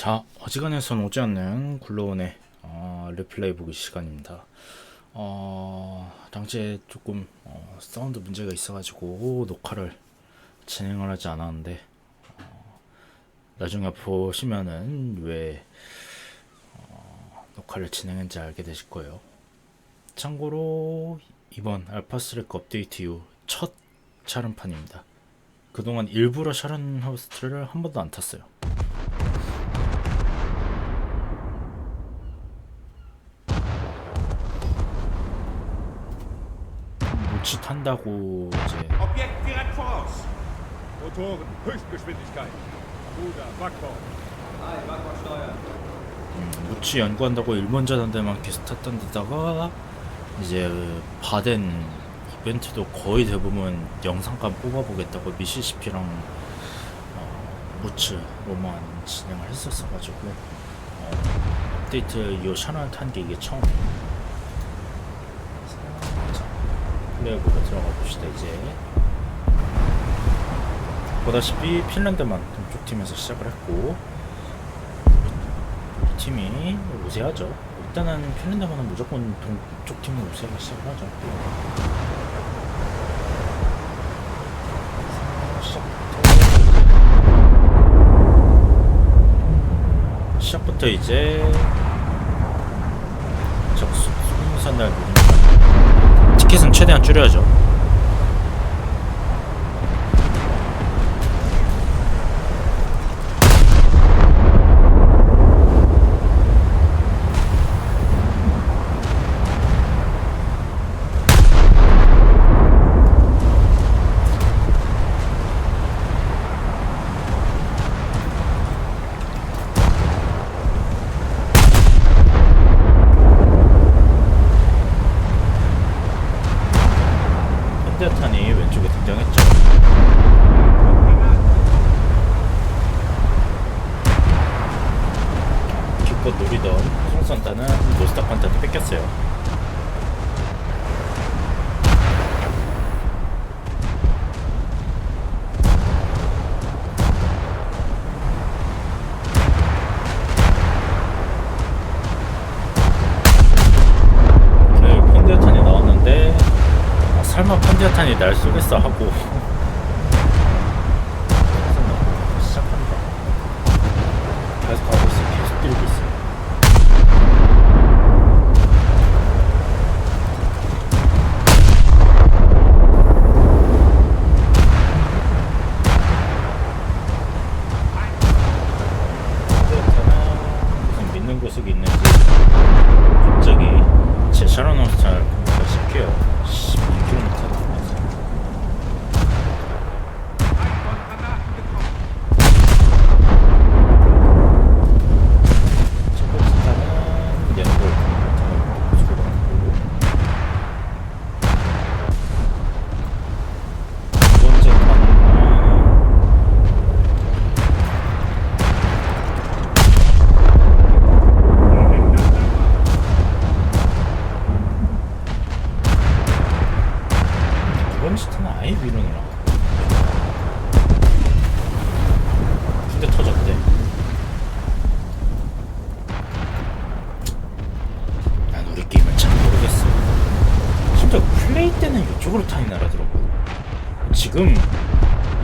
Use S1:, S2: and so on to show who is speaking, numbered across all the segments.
S1: 자, 어지간해선 오지 않는 굴러온의 어, 리플레이 보기 시간입니다. 어, 당시에 조금 어, 사운드 문제가 있어가지고 녹화를 진행을 하지 않았는데 어, 나중에 보시면은 왜 어, 녹화를 진행했는지 알게 되실 거예요. 참고로 이번 알파스렉 업데이트 이후 첫 샤른판입니다. 그동안 일부러 샤른 하우스트를 한 번도 안 탔어요. 무치 탄다고 이제
S2: Objekt direkt voraus.
S3: Motoren, Höchstgeschwindigkeit. Ruder, Backbord.
S1: 무치 연구한다고 일본자 단대만 계속 탔던 데다가 이제 바덴 이벤트도 거의 대부분 영상감 뽑아보겠다고 미시시피랑 어, 무츠로만 진행을 했었어가지고 어, 업데이트 요 샤넬 탄 게 이게 처음이에요. 자, 플레이어부터 들어가 봅시다 이제. 보다시피 핀란드만 동쪽 팀에서 시작을 했고 우리 팀이 우세하죠. 일단은 핀란드만은 무조건 동쪽 팀은 우세하게 시작을 하죠. 시작부터 이제 적수 수산날 티켓은 최대한 줄여야죠. 현대탄이 왼쪽에 등장했죠. 기껏 노리던 송선단은 노스타판한테 뺏겼어요. 오늘 펀드탄이 나왔는데 아, 설마 펀디아탄이 날 쏘겠어 하고 시작한다 계속 가고 있어 계속 뛰고 있어 펀디아탄은 무슨 믿는 구석이 있는지 갑자기 제 샤라노스타를 보니까 싶게요 12km 나가면서
S2: Ein von Granaten getroffen.
S1: 첫 번째 타는 연골 수고가 나고 두 번째 타는 두 번째 타는 아예 위로 내려 근데 터졌대 난 우리 게임을 잘 모르겠어. 심지어 플레이 때는 이쪽으로 타이 나라더라고. 지금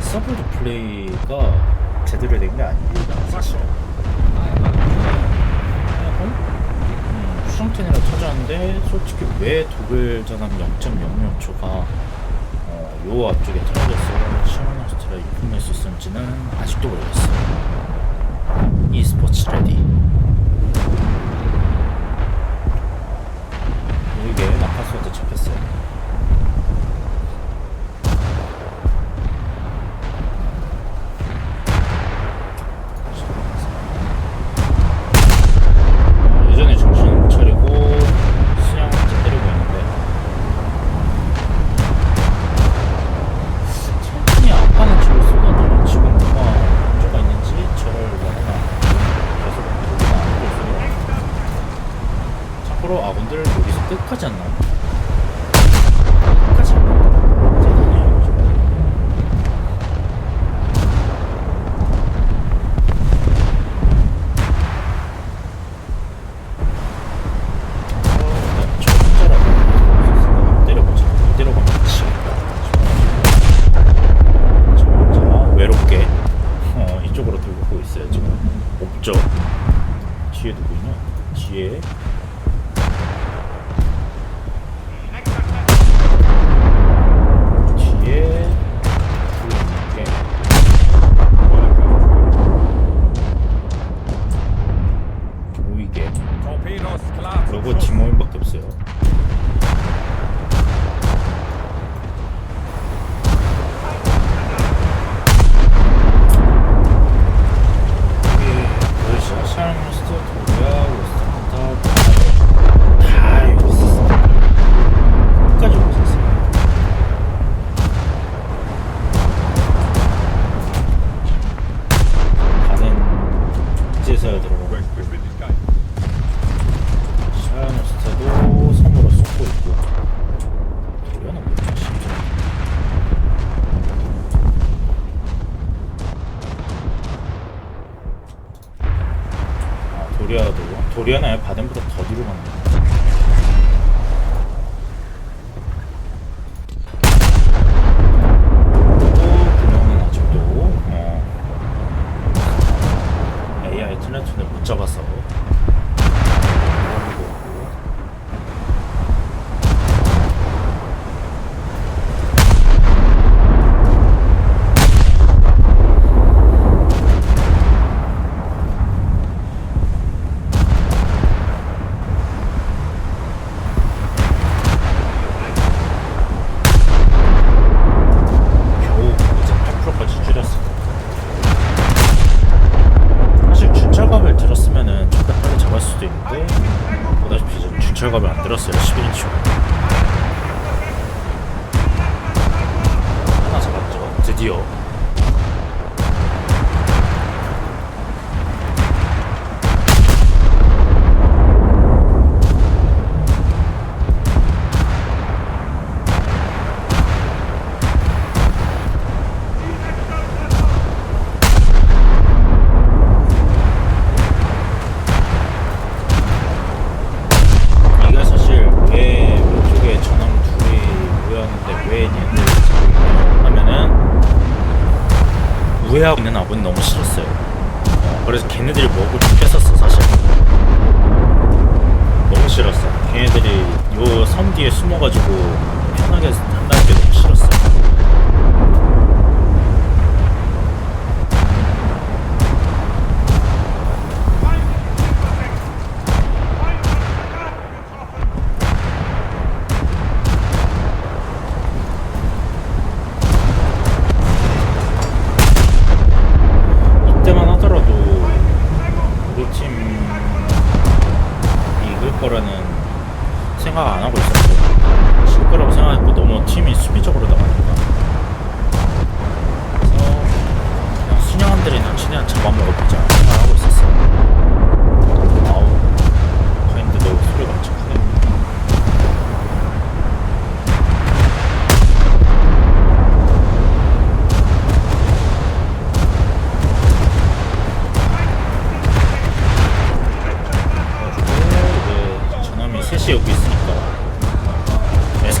S1: 서브드 플레이가 제대로 된 게 아닙니다. 사실. 음, 수정텐이라 터졌는데 솔직히 왜 독일 전함 0.00초가 어, 요 앞쪽에 떨어져서 샤머나스트라 유품낼 수 있었는지는 아직 무리하나요? 바덴보다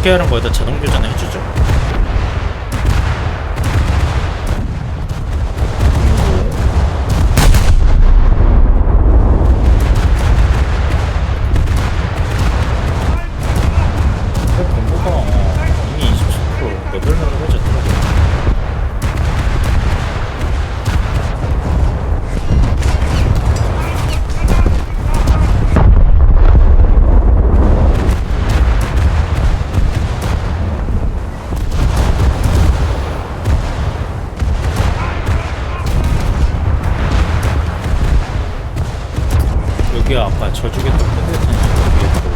S1: 쉽게 하는 거에다 자동 교전을 해주죠. 저게 아까 저쪽에 또 끝냈던 저쪽에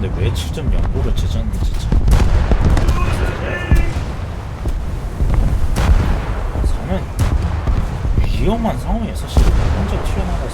S1: 근데 왜 7.0보를 제쳤는지 참. 저는 위험한 상황이에요. 실 혼자 튀어나가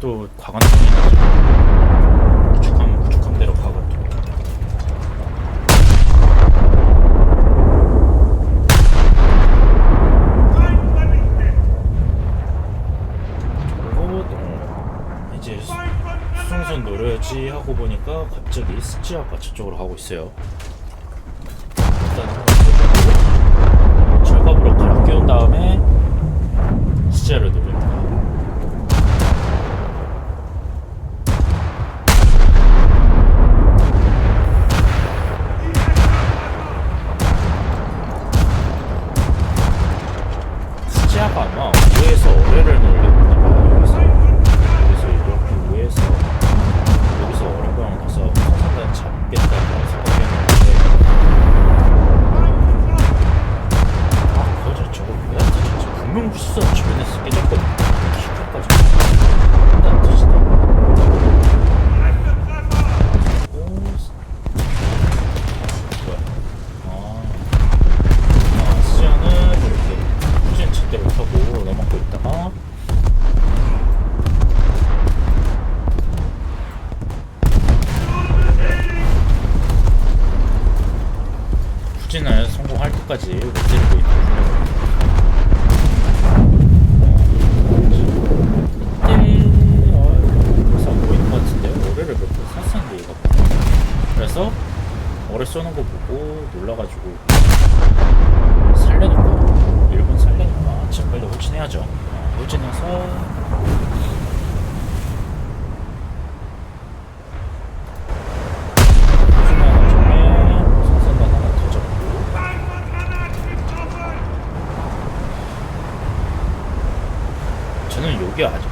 S1: 또 과관통이나 구축함 구축함대로 가고. 그리고 이제 수송선 노려야지 하고 보니까 갑자기 스치아과 저쪽으로 가고 있어요.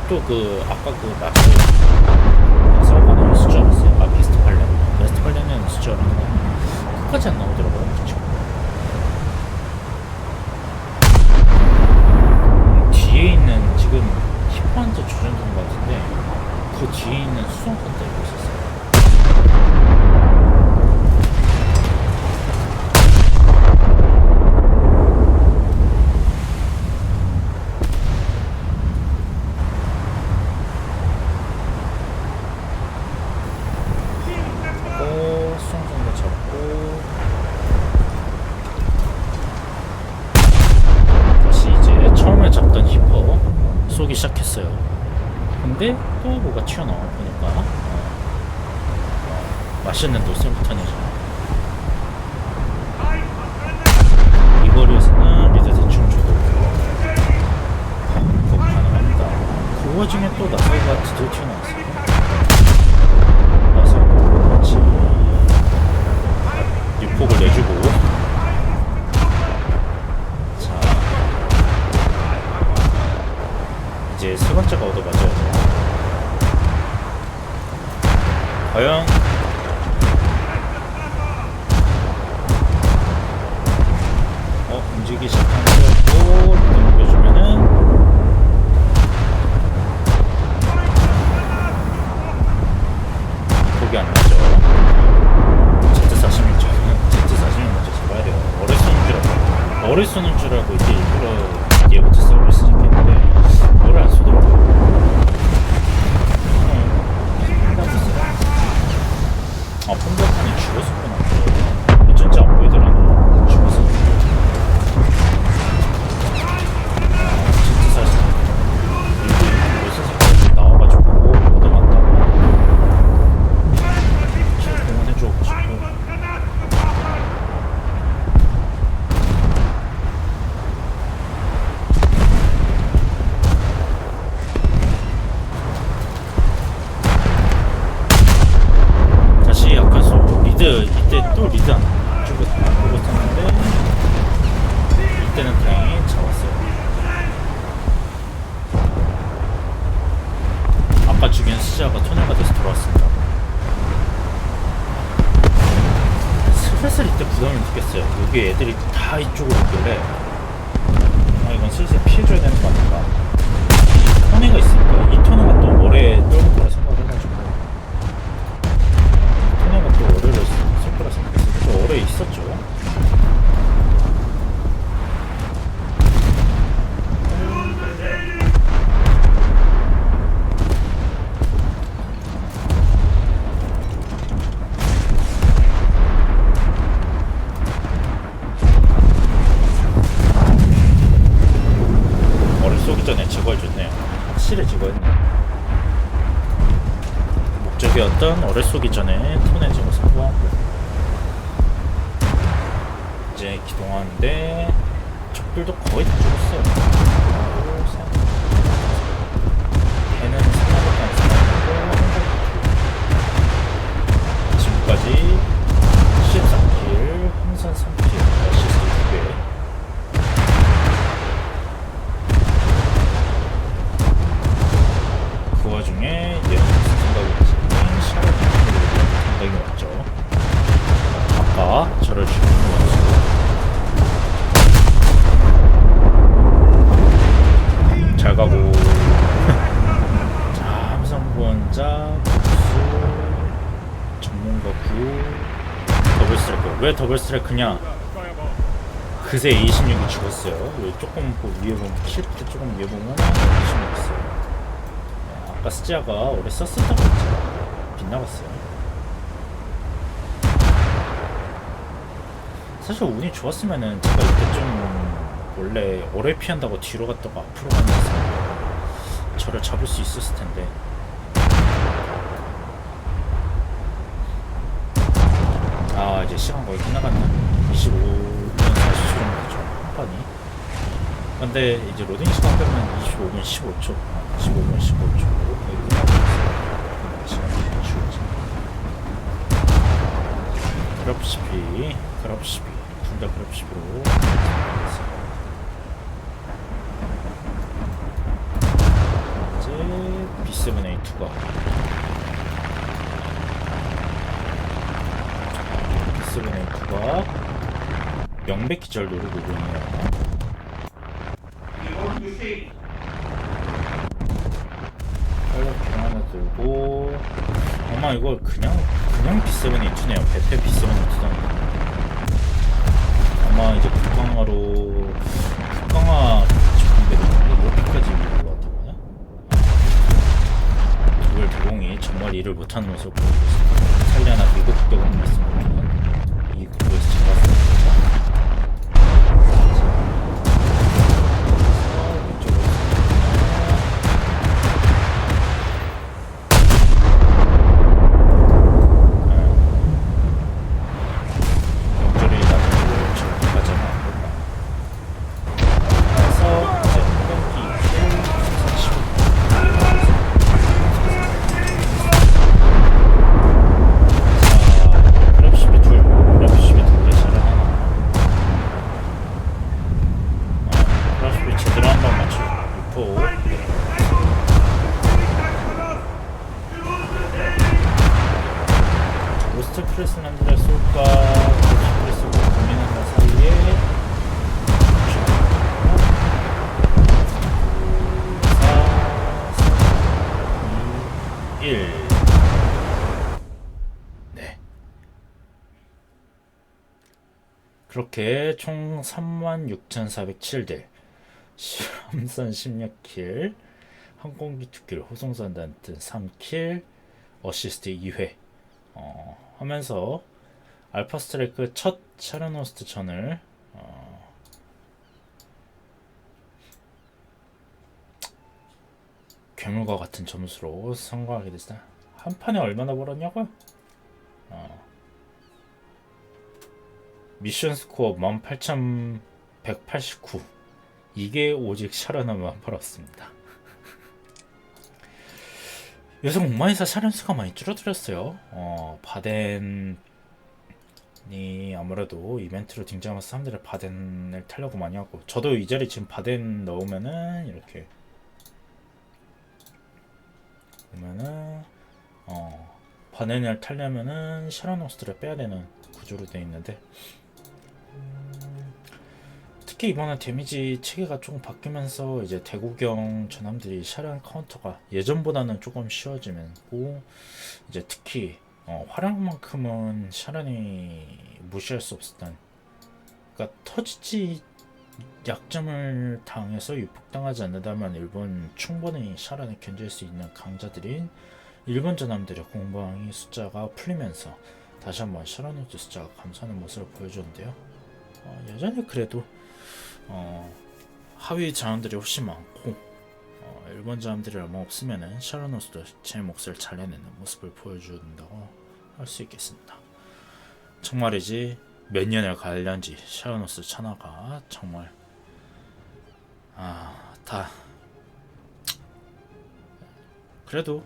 S1: 太く赤く出 초보가 튀어나와 보니까 어. 어. 맛있는 노스턴이죠 이 거리에서는 리드 대충 줘도 어, 그거 가능합니다 그 와중에 또 나무가 드디어 튀어나왔어요 움직이기 시작하는데 이때 또 리자 주고 보고 탔는데 이때는 그냥 잡았어요. 아까 죽인 수자가 토네가 돼서 돌아왔습니다. 슬슬 이때 부담을 느꼈어요. 여기 애들이 다 이쪽으로 있길래 아 이건 슬슬 피해줘야 되는 거 아닌가. 토네가 있으니까 이 토네가 또 오래 떨고 있었죠. 머리 쏘기 전에 제거해줬네요. 확실히 제거했네요. 목적이었던 어뢰 쏘기 전에 톤해지고 이제 기동하는데 적들도 거의 다 죽었어요. 하나, 둘, 셋. 걔는 생각보다 안 생각하고 지금까지 13킬, 항산 3킬, 어시스트 2개 그 저를 죽인 것 같습니다. 잘 가고 자 함성구원자 복수 전문가 9 더블 스트라이크. 왜 더블 스트라이크냐? 그새 26이 죽었어요. 조금 그 위에 보면 킬때 조금 위에 보면 26 있어요. 어, 아까 스지아가 썼었던 거 있죠 빗나갔어요. 사실 운이 좋았으면은 제가 이때 좀 원래 오래 피한다고 뒤로 갔다가 앞으로 가면서 저를 잡을 수 있었을 텐데. 아 이제 시간 거의 끝나갔네. 25분 40초 정도 되죠 한 판이. 근데 이제 로딩 시간 빼면 25분 15초. 아, 15분 15초 거의 끝나고 있어요 시간이 줄지. 그럽시피 그럽시피. 둘다 그럽시피로 이제 B7A2가. B7A2가. 명백히 절 노리고 있네요? 빨갛게 하나 들고. 아마 이거 그냥 그냥 B7A2네요. 배페 B7A2다 아마 이제 국강화로 국강화 준비를 이렇게까지 정말 일을 못하는 모습을 보여주고 있습니다. 살려나 미국 국대공 말씀드리면 이 국도에서 제가 그렇게 총 36,407대 실험선 16킬 항공기 2킬 호송선 단튼 3킬 어시스트 2회 어, 하면서 알파 스트라이크 첫 샤르노스트 전을 어, 괴물과 같은 점수로 성공하게 됐다. 한 판에 얼마나 벌었냐고요? 어, 미션 스코어 18,189 이게 오직 샤르나만 벌었습니다. 요새 옥마이사 샤렌스가 많이 줄어들었어요. 어, 바덴이 아무래도 이벤트로 등장해서 사람들이 바덴을 타려고 많이 하고 저도 이 자리 지금 바덴 넣으면은 이렇게 보면은 어, 바덴을 타려면은 샤라노스트를 빼야 되는 구조로 되어 있는데 음, 특히 이번에 데미지 체계가 조금 바뀌면서 이제 대구경 전함들이 샤란 카운터가 예전보다는 조금 쉬워지고 이제 특히 어, 활약만큼은 샤란이 무시할 수 없었던 그러니까 터지지 약점을 당해서 유폭당하지 않는다면 일본 충분히 샤란을 견딜 수 있는 강자들인 일본 전함들의 공방이 숫자가 풀리면서 다시 한번 샤라노즈 숫자가 감소하는 모습을 보여줬는데요. 어, 여전히 그래도 어, 하위 자원들이 훨씬 많고 어, 어, 일본 자람들이 얼마 없으면은 샤라노스도 제 몫을 잘 해내는 모습을 보여준다고 할 수 있겠습니다. 정말이지 몇 년을 갈련지 샤라노스 천하가 정말 아다 그래도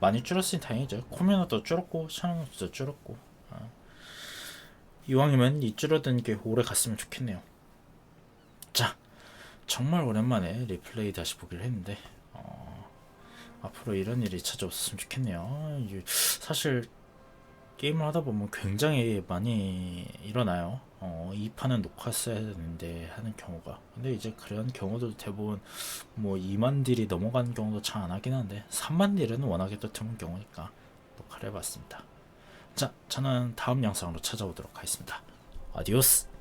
S1: 많이 줄었으니 다행이죠. 코미노도 줄었고 샤라노스도 줄었고 아. 이왕이면 이 줄어든 게 오래 갔으면 좋겠네요. 자, 정말 오랜만에 리플레이 다시 보기를 했는데 어, 앞으로 이런 일이 찾아왔으면 좋겠네요. 이- 사실 게임을 하다 보면 굉장히 많이 일어나요. 어, 이 판은 녹화했어야 되는데 하는 경우가. 근데 이제 그런 경우도 대부분 뭐 2만 딜이 넘어가는 경우도 잘 안 하긴 한데 3만 딜은 워낙에 또 드문 경우니까 녹화를 해봤습니다. 자, 저는 다음 영상으로 찾아오도록 하겠습니다. 아디오스!